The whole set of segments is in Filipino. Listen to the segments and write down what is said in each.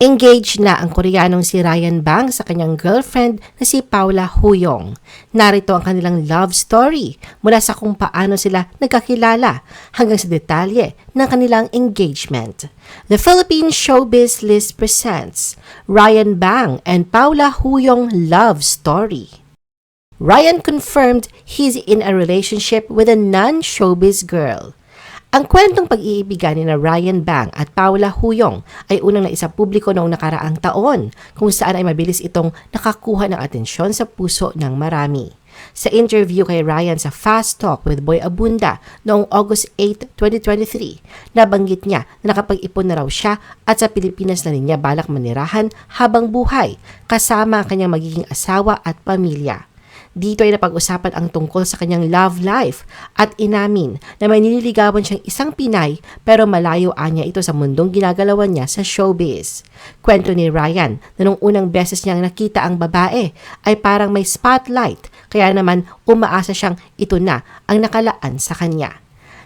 Engaged na ang Koreanong si Ryan Bang sa kanyang girlfriend na si Paula Huyong. Narito ang kanilang love story mula sa kung paano sila nagkakilala hanggang sa detalye ng kanilang engagement. The Philippine Showbiz List presents Ryan Bang and Paula Huyong Love Story. Ryan confirmed he's in a relationship with a non-showbiz girl. Ang kwentong pag-iibigan ni na Ryan Bang at Paula Huyong ay unang naisa publiko noong nakaraang taon kung saan ay mabilis itong nakakuha ng atensyon sa puso ng marami. Sa interview kay Ryan sa Fast Talk with Boy Abunda noong August 8, 2023, nabanggit niya na nakapag-ipon na raw siya at sa Pilipinas na rin niya balak manirahan habang buhay kasama ang kanyang magiging asawa at pamilya. Dito ay napag-usapan ang tungkol sa kanyang love life at inamin na may nililigawan siyang isang Pinay pero malayo anya ito sa mundong ginagalawan niya sa showbiz. Kwento ni Ryan na nung unang beses niyang nakita ang babae ay parang may spotlight kaya naman umaasa siyang ito na ang nakalaan sa kanya.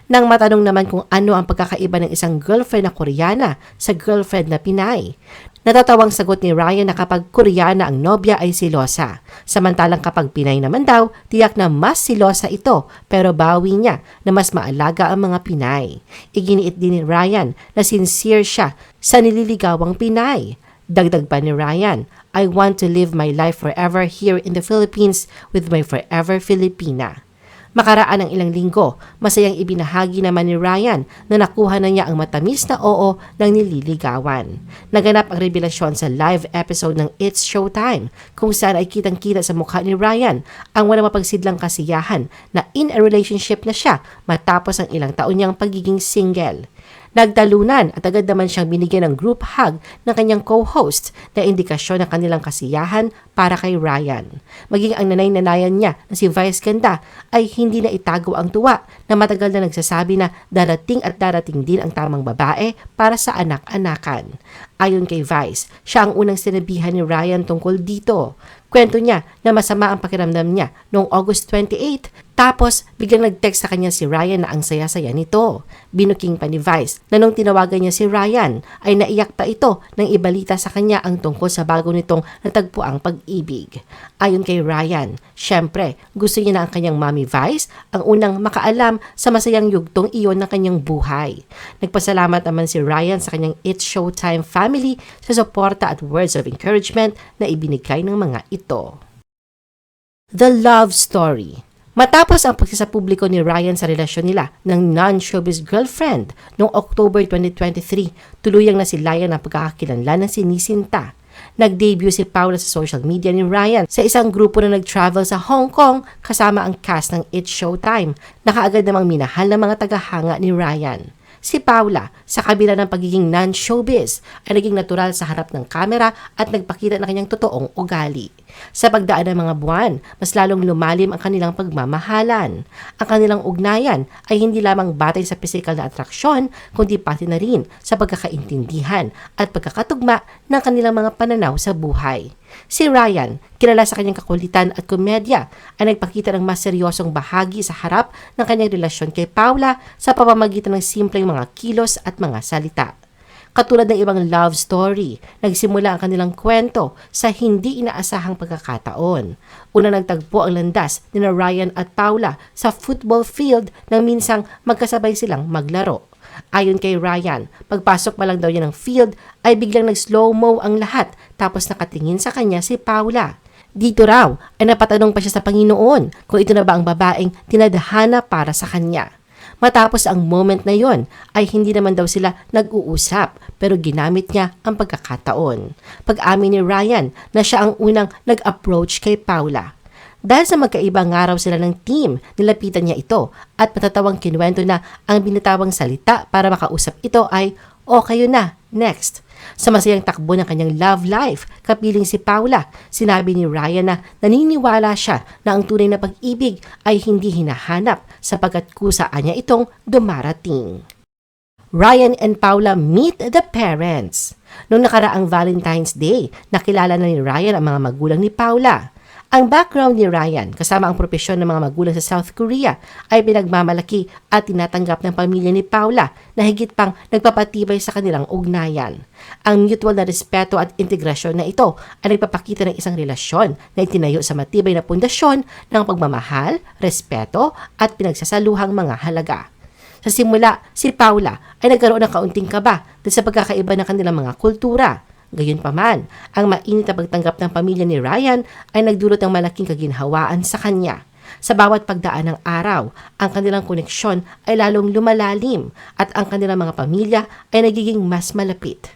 Nang matanong naman kung ano ang pagkakaiba ng isang girlfriend na Koreana sa girlfriend na Pinay. Natatawang sagot ni Ryan na kapag Koreana ang nobya ay silosa. Samantalang kapag Pinay naman daw, tiyak na mas silosa ito pero bawi niya na mas maalaga ang mga Pinay. Iginiit din ni Ryan na sincere siya sa nililigawang Pinay. Dagdag pa ni Ryan, I want to live my life forever here in the Philippines with my forever Filipina. Makaraan ng ilang linggo, masayang ibinahagi naman ni Ryan na nakuha na niya ang matamis na oo ng nililigawan. Naganap ang revelasyon sa live episode ng It's Showtime kung saan ay kitang-kita sa mukha ni Ryan ang walang mapagsidlang kasiyahan na in a relationship na siya matapos ang ilang taon niyang pagiging single. Nagtalunan at agad naman siyang binigyan ng group hug ng kanyang co-host na indikasyon ng kanilang kasiyahan para kay Ryan. Maging ang nanay-nanayan niya na si Vice Ganda ay hindi na itago ang tuwa na matagal na nagsasabi na darating at darating din ang tamang babae para sa anak-anakan. Ayon kay Vice, siya ang unang sinabihan ni Ryan tungkol dito. Kwento niya na masama ang pakiramdam niya noong August 28 tapos biglang nag-text sa kanya si Ryan na ang saya-saya nito. Binuking pa ni Vice na nung tinawagan niya si Ryan ay naiyak pa ito nang ibalita sa kanya ang tungkol sa bago nitong natagpuang pag-ibig. Ayon kay Ryan, syempre gusto niya na ang kanyang mommy Vice ang unang makaalam sa masayang yugtong iyon ng kanyang buhay. Nagpasalamat naman si Ryan sa kanyang It's Showtime family sa suporta at words of encouragement na ibinigay ng mga ito. The Love Story Matapos ang pagsasapubliko ni Ryan sa relasyon nila ng non-showbiz girlfriend noong October 2023, tuluyang nasilayan ang pagkakakilanlan ng sinisinta. Nag-debut si Paula sa social media ni Ryan sa isang grupo na nag-travel sa Hong Kong kasama ang cast ng It's Showtime. Nakaagad namang minahal ng mga tagahanga ni Ryan. Si Paula, sa kabila ng pagiging non-showbiz, ay naging natural sa harap ng kamera at nagpakita ng kanyang totoong ugali. Sa pagdaan ng mga buwan, mas lalong lumalim ang kanilang pagmamahalan. Ang kanilang ugnayan ay hindi lamang batay sa pisikal na atraksyon, kundi pati na rin sa pagkakaintindihan at pagkakatugma ng kanilang mga pananaw sa buhay. Si Ryan, kilala sa kanyang kakulitan at komedya, ay nagpakita ng mas seryosong bahagi sa harap ng kanyang relasyon kay Paula sa pamamagitan ng simpleng mga kilos at mga salita. Katulad ng ibang love story, nagsimula ang kanilang kwento sa hindi inaasahang pagkakataon. Una nagtagpo ang landas ni na Ryan at Paula sa football field nang minsang magkasabay silang maglaro. Ayon kay Ryan, pagpasok pa lang daw niya ng field ay biglang nag-slow-mo ang lahat tapos nakatingin sa kanya si Paula. Dito raw ay napatanong pa siya sa Panginoon kung ito na ba ang babaeng tinadhana para sa kanya. Matapos ang moment na yon ay hindi naman daw sila nag-uusap pero ginamit niya ang pagkakataon. Pag-amin ni Ryan na siya ang unang nag-approach kay Paula. Dahil sa magkaibang araw sila ng team, nilapitan niya ito at matatawang kinuwento na ang binitawang salita para makausap ito ay, o kayo na, next. Sa masayang takbo ng kanyang love life, kapiling si Paula, sinabi ni Ryan na naniniwala siya na ang tunay na pag-ibig ay hindi hinahanap sapagkat kusaan niya itong dumarating. Ryan and Paula meet the parents. Noong nakaraang Valentine's Day, nakilala na ni Ryan ang mga magulang ni Paula. Ang background ni Ryan kasama ang propesyon ng mga magulang sa South Korea ay pinagmamalaki at tinatanggap ng pamilya ni Paula na higit pang nagpapatibay sa kanilang ugnayan. Ang mutual na respeto at integrasyon na ito ay nagpapakita ng isang relasyon na itinayo sa matibay na pundasyon ng pagmamahal, respeto at pinagsasaluhang mga halaga. Sa simula, si Paula ay nagkaroon ng kaunting kaba dahil sa pagkakaiba ng kanilang mga kultura. Gayunpaman, ang mainit na pagtanggap ng pamilya ni Ryan ay nagdulot ng malaking kaginhawaan sa kanya. Sa bawat pagdaan ng araw, ang kanilang koneksyon ay lalong lumalalim at ang kanilang mga pamilya ay nagiging mas malapit.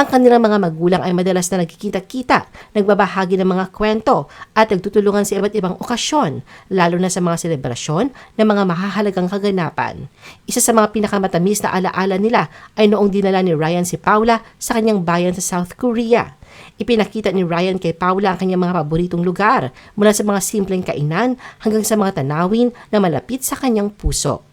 Ang kanilang mga magulang ay madalas na nagkikita-kita, nagbabahagi ng mga kwento at nagtutulungan sa iba't ibang okasyon, lalo na sa mga selebrasyon ng mga mahahalagang kaganapan. Isa sa mga pinakamatamis na alaala nila ay noong dinala ni Ryan si Paula sa kanyang bayan sa South Korea. Ipinakita ni Ryan kay Paula ang kanyang mga paboritong lugar mula sa mga simpleng kainan hanggang sa mga tanawin na malapit sa kanyang puso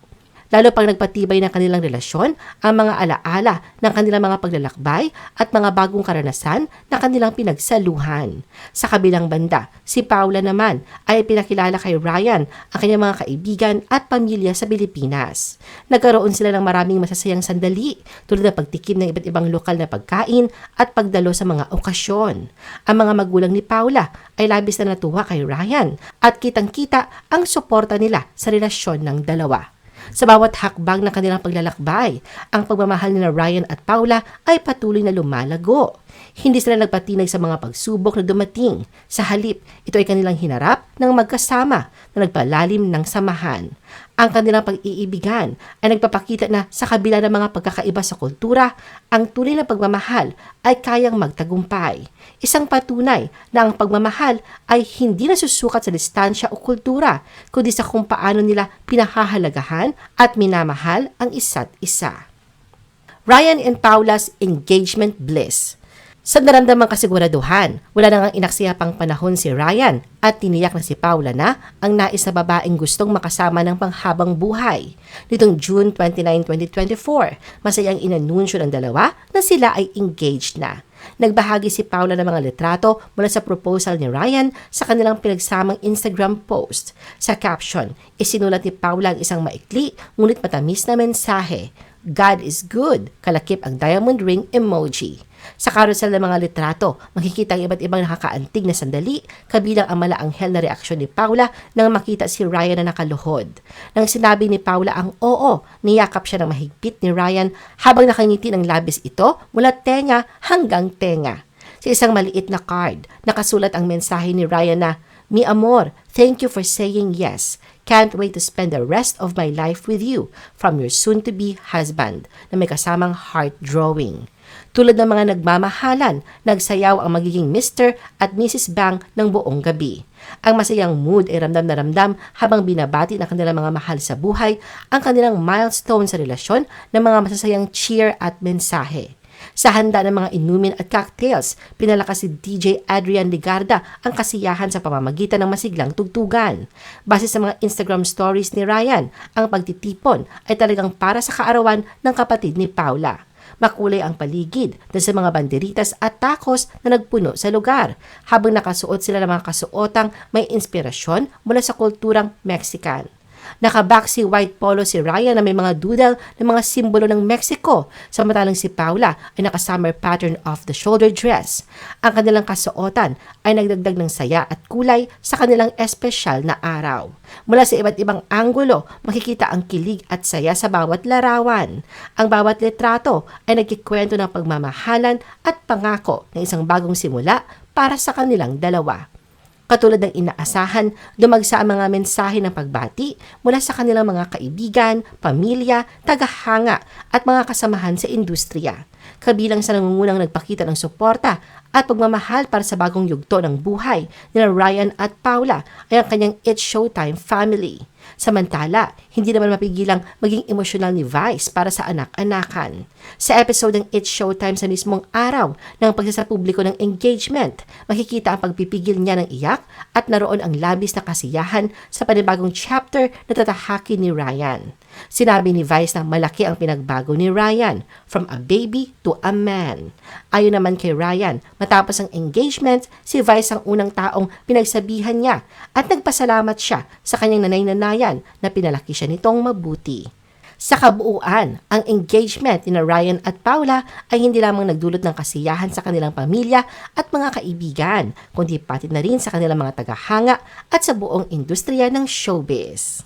lalo pang nagpatibay ng kanilang relasyon ang mga alaala ng kanilang mga paglalakbay at mga bagong karanasan na kanilang pinagsaluhan. Sa kabilang banda, si Paula naman ay pinakilala kay Ryan ang kanyang mga kaibigan at pamilya sa Pilipinas. Nagkaroon sila ng maraming masasayang sandali tulad ng pagtikim ng iba't ibang lokal na pagkain at pagdalo sa mga okasyon. Ang mga magulang ni Paula ay labis na natuwa kay Ryan at kitang-kita ang suporta nila sa relasyon ng dalawa. Sa bawat hakbang ng kanilang paglalakbay, ang pagmamahal ni Ryan at Paula ay patuloy na lumalago. Hindi sila nagpatinag sa mga pagsubok na dumating. Sa halip, ito ay kanilang hinarap ng magkasama na nagpalalim ng samahan. Ang kanilang pag-iibigan ay nagpapakita na sa kabila ng mga pagkakaiba sa kultura, ang tunay na pagmamahal ay kayang magtagumpay. Isang patunay na ang pagmamahal ay hindi nasusukat sa distansya o kultura, kundi sa kung paano nila pinahahalagahan at minamahal ang isa't isa. Ryan and Paula's engagement bliss. Sa naramdamang kasiguraduhan, wala nang inaksaya pang panahon si Ryan at tiniyak na si Paula na ang nais na babaeng gustong makasama ng panghabang buhay. Nitong June 29, 2024, masayang inanunsyo ng dalawa na sila ay engaged na. Nagbahagi si Paula ng mga litrato mula sa proposal ni Ryan sa kanilang pinagsamang Instagram post. Sa caption, isinulat ni Paula ang isang maikli ngunit matamis na mensahe. God is good, kalakip ang diamond ring emoji. Sa carousel ng mga litrato, makikita ang iba't ibang nakakaantig na sandali, kabilang ang malaanghel na reaksyon ni Paula nang makita si Ryan na nakaluhod. Nang sinabi ni Paula ang oo, niyakap siya ng mahigpit ni Ryan habang nakangiti ng labis ito mula tenga hanggang tenga. Sa isang maliit na card, nakasulat ang mensahe ni Ryan na, Mi amor, thank you for saying yes. Can't wait to spend the rest of my life with you from your soon-to-be husband na may kasamang heart drawing. Tulad ng mga nagmamahalan, nagsayaw ang magiging Mr. at Mrs. Bang ng buong gabi. Ang masayang mood ay ramdam na ramdam habang binabati ng kanilang mga mahal sa buhay ang kanilang milestone sa relasyon ng mga masasayang cheer at mensahe. Sa handa ng mga inumin at cocktails, pinalakas si DJ Adrian Ligarda ang kasiyahan sa pamamagitan ng masiglang tugtugan. Base sa mga Instagram stories ni Ryan, ang pagtitipon ay talagang para sa kaarawan ng kapatid ni Paula. Makulay ang paligid dahil sa mga banderitas at takos na nagpuno sa lugar, habang nakasuot sila ng mga kasuotang may inspirasyon mula sa kulturang Mexican. Nakabak si white polo si Ryan na may mga doodle ng mga simbolo ng Mexico, samantalang si Paula ay naka-summer pattern of the shoulder dress. Ang kanilang kasuotan ay nagdagdag ng saya at kulay sa kanilang espesyal na araw. Mula sa iba't ibang anggulo, makikita ang kilig at saya sa bawat larawan. Ang bawat litrato ay nagkikwento ng pagmamahalan at pangako ng isang bagong simula para sa kanilang dalawa. Katulad ng inaasahan, dumagsa ang mga mensahe ng pagbati mula sa kanilang mga kaibigan, pamilya, tagahanga at mga kasamahan sa industriya. Kabilang sa nangungunang nagpakita ng suporta at pagmamahal para sa bagong yugto ng buhay ni Ryan at Paula ay ang kanyang It's Showtime family. Samantala, hindi naman mapigilang maging emosyonal ni Vice para sa anak-anakan. Sa episode ng It's Showtime sa mismong araw ng pagsasapubliko ng engagement, makikita ang pagpipigil niya ng iyak at naroon ang labis na kasiyahan sa panibagong chapter na tatahaki ni Ryan. Sinabi ni Vice na malaki ang pinagbago ni Ryan from a baby to a man. Ayon naman kay Ryan, matapos ang engagement, si Vice ang unang taong pinagsabihan niya at nagpasalamat siya sa kanyang nanay-nanayan na pinalaki siya nitong mabuti. Sa kabuuan, ang engagement ni Ryan at Paula ay hindi lamang nagdulot ng kasiyahan sa kanilang pamilya at mga kaibigan, kundi pati na rin sa kanilang mga tagahanga at sa buong industriya ng showbiz.